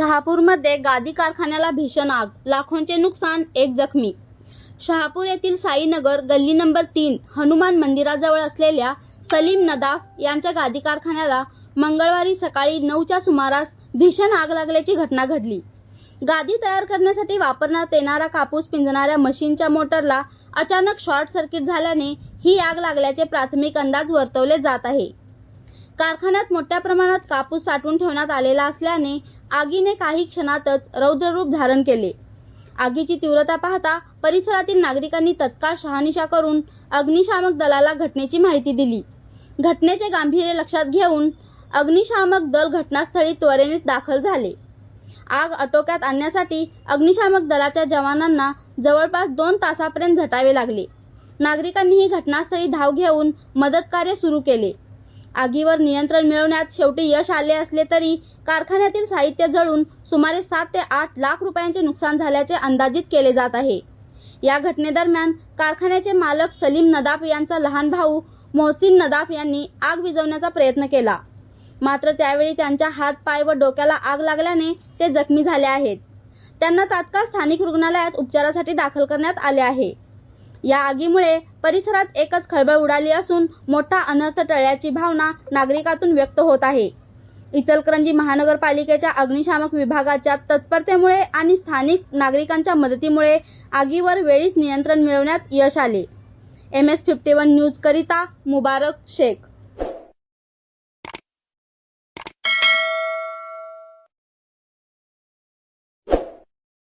शहापूरमध्ये गादी कारखान्याला भीषण आग लाखोंचे नुकसान एक जखमी. शहापूर येथील साईनगर गल्ली नंबर तीन हनुमान मंदिराजवळ असलेल्या सलीम नदाफ यांच्या गादी कारखान्याला मंगळवारी सकाळी नऊच्या सुमारास भीषण आग लागल्याची घटना घडली. गादी तयार करण्यासाठी वापरण्यात येणारा कापूस पिंजणाऱ्या मशीनच्या मोटरला अचानक शॉर्ट सर्किट झाल्याने ही आग लागल्याचे प्राथमिक अंदाज वर्तवले जात आहे. कारखान्यात मोठ्या प्रमाणात कापूस साठवून ठेवण्यात आलेला असल्याने आगीने काही क्षणातच रौद्ररूप धारण केले. आगीची तीव्रता पाहता परिसरातील नागरिकांनी तत्काळ शहानिशा करून अग्निशामक दलाला घटनेची माहिती दिली. घटनेचे गांभीर्य लक्षात घेऊन अग्निशामक दल घटनास्थळी त्वरेने दाखल झाले. आग आटोक्यात आणण्यासाठी अग्निशामक दलाच्या जवानांना जवळपास दोन तासापर्यंत झटावे लागले. नागरिकांनीही घटनास्थळी धाव घेऊन मदत कार्य सुरू केले. आगीवर नियंत्रण मिळवण्यात शेवटी यश आले असले तरी कारखान्यातील साहित्य जळून सुमारे सात ते आठ लाख रुपयांचे नुकसान झाल्याचे अंदाजित केले जात आहे. या घटनेदरम्यान कारखान्याचे मालक सलीम नदाफ यांचा लहान भाऊ मोहसिन नदाफ यांनी आग विझवण्याचा प्रयत्न केला. मात्र त्यावेळी त्यांच्या हात पाय व डोक्याला आग लागल्याने ते जखमी झाले आहेत. त्यांना तात्काळ स्थानिक रुग्णालयात उपचारासाठी दाखल करण्यात आले आहे. या आगीमुळे परिसरात एकच खळबळ उडाली असून मोठा अनर्थ टळल्याची भावना नागरिकातून व्यक्त होत आहे. इचलकरंजी महानगरपालिकेच्या अग्निशामक विभागाच्या तत्परतेमुळे आणि स्थानिक नागरिकांच्या मदतीमुळे आगीवर वेळीच नियंत्रण मिळवण्यात यश आले. M S fifty one news करिता मुबारक शेख.